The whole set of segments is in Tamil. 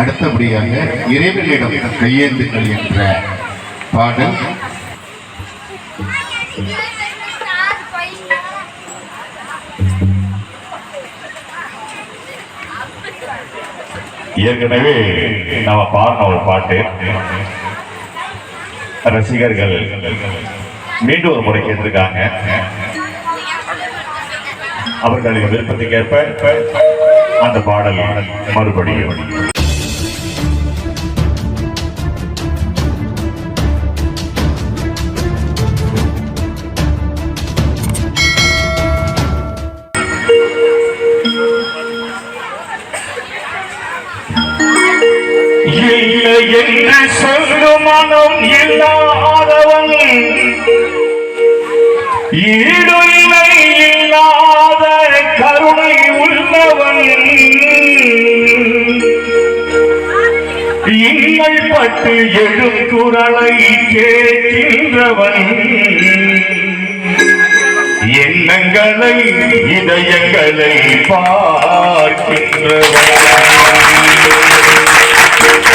அடுத்தபடியாக இறைவனிடம் கையேந்துங்கள் என்ற பாடல். ஏற்கனவே நம்ம பாடின ஒரு பாட்டு. ரசிகர்கள் மீண்டும் ஒரு முறை கேட்டிருக்காங்க. அவர்களின் விருப்பத்துக்கேற்ப அந்த பாடல் மறுபடியும். என்று மனம் இல்லாதவன் ஈடு இல்லாத கருணை உள்ளவன் இன்னல் பட்டு எழும் குரலை கேட்கின்றவன். எண்ணங்களை இதயங்களை பார்க்கின்றவன்.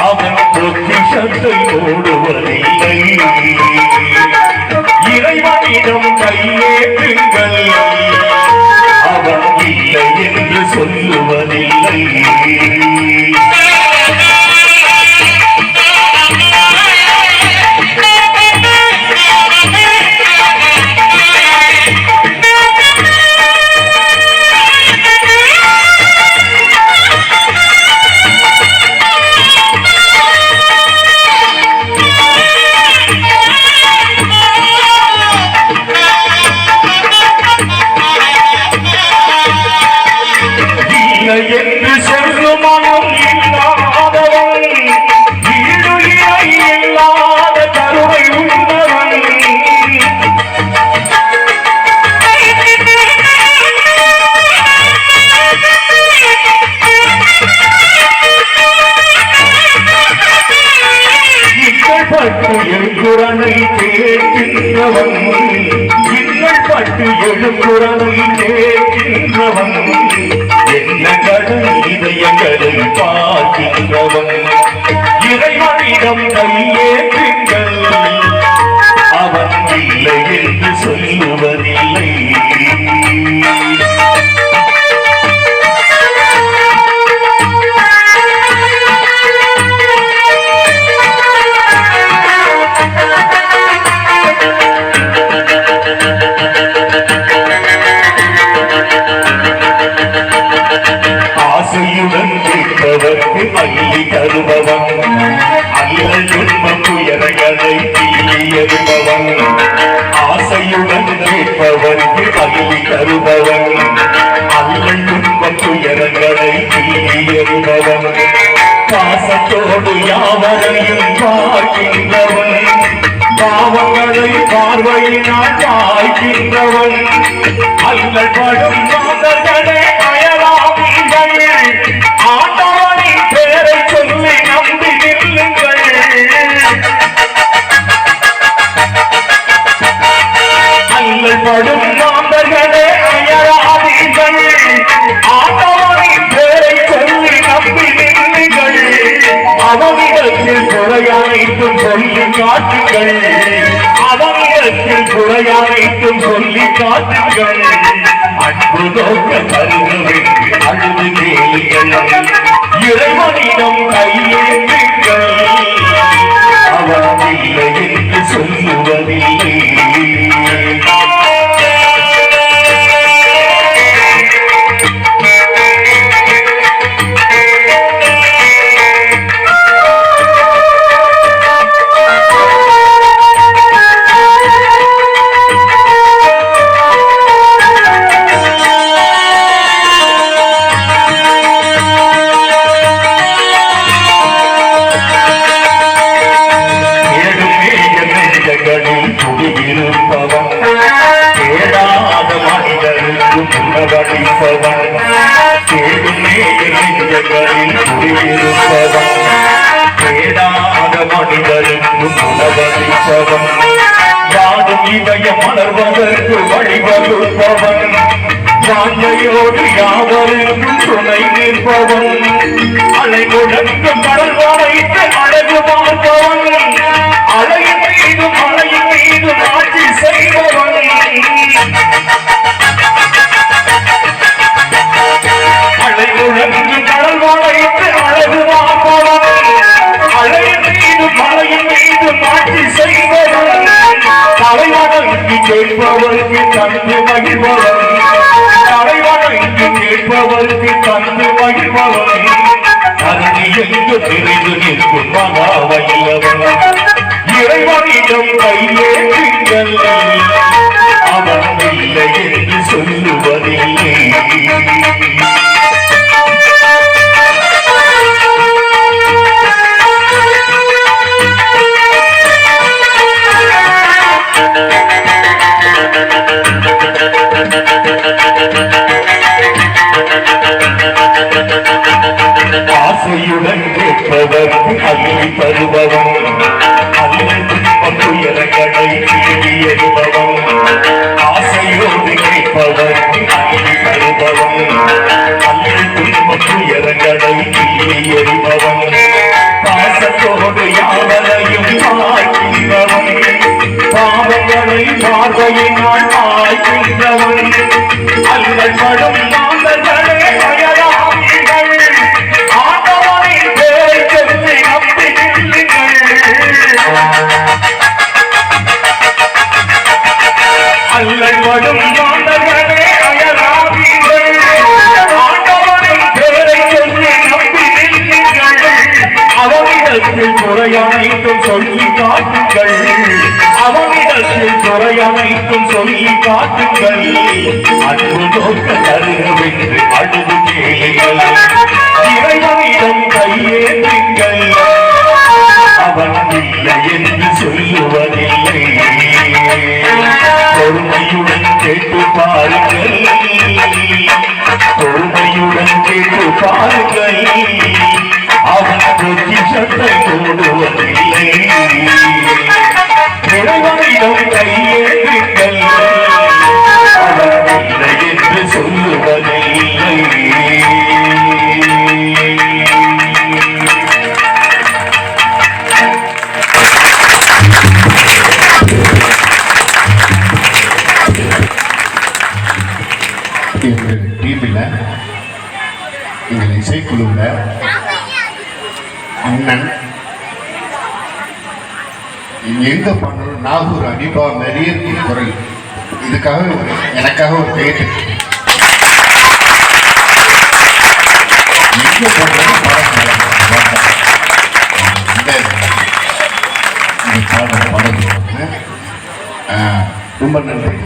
அவன் பொக்கிஷத்தை மூடுவதில்லை இறைவனிடம் கையேற்றுங்கள் அவன் இல்லை என்று சொல்லுவதில்லை கேட்கின்றவன் இன்னல் பட்டு எழுக்குறனை கேட்கின்றவன் என்ன கடல் இதயங்களை பார்க்கின்றவன்? இறைவனிடம் கையேற்றுங்கள் அவன் இல்லை என்று சொல்லுவதில்லை. பாய்க்கின்றவன் அல்லல் படும் மாதர்களே அயராமீங்கள் ஆண்டவனின் பேரை சொல்லி நம்பி நில்லுங்கள். அல்லல் படும் மாதர்களே அயராதீர்கள் ஆண்டவனின் பேரை சொல்லி நம்பி நில்லுங்கள். அவனிடத்தில் குறையனைத்தும் சொல்லி காட்டுங்கள். அவனிடத்தில் குறையனைத்தும் சொல்லி காட்டுங்கள் அன்பு நோக்க உயரங்களில் குடியிருப்பவன் தேடாத மனிதருக்கு உணவளிப்பவன். வாடும் இதய மலர்வதற்கு வழிவகுப்பவன். வாழ்க்கையோடு யாவருக்கும் துணை நிற்பவன். அலை முழக்கு தந்து மகிழ்பவன். தலைவனுக்கு கேட்பவருக்கு தந்து மகிழ்பவன். எங்கு நிற்கும் இறைவனிடம் கையேற்றுங்கள் அவன் இல்லை என்று சொல்லுவதில்லை. அவனிடத்தில் துறையனைத்தும் சொல்லி காட்டுங்கள். அவனிடத்தில் துறையனைத்தும் சொல்லி காட்டுங்கள். அன்பு நோக்க தருகவென்று அழுது கேளுங்கள். இறைவனிடம் கையேற்றுங்கள் அவன் இல்லை என்று சொல்லுவதில்லை. பொறுமையுடன் கேட்டு பாருங்கள். பொறுமையுடன் கேட்டு பாருங்கள். எங்கள் டீமில் எங்கள் இசைக்குழுவில் அண்ணன் எங்க பண்ணணும் நாகூர் அனிபா நிறைய குரல். இதுக்காக எனக்காக ஒரு பெயர் எங்க பண்ணணும் பாடம் பாடம் ரொம்ப நன்றி.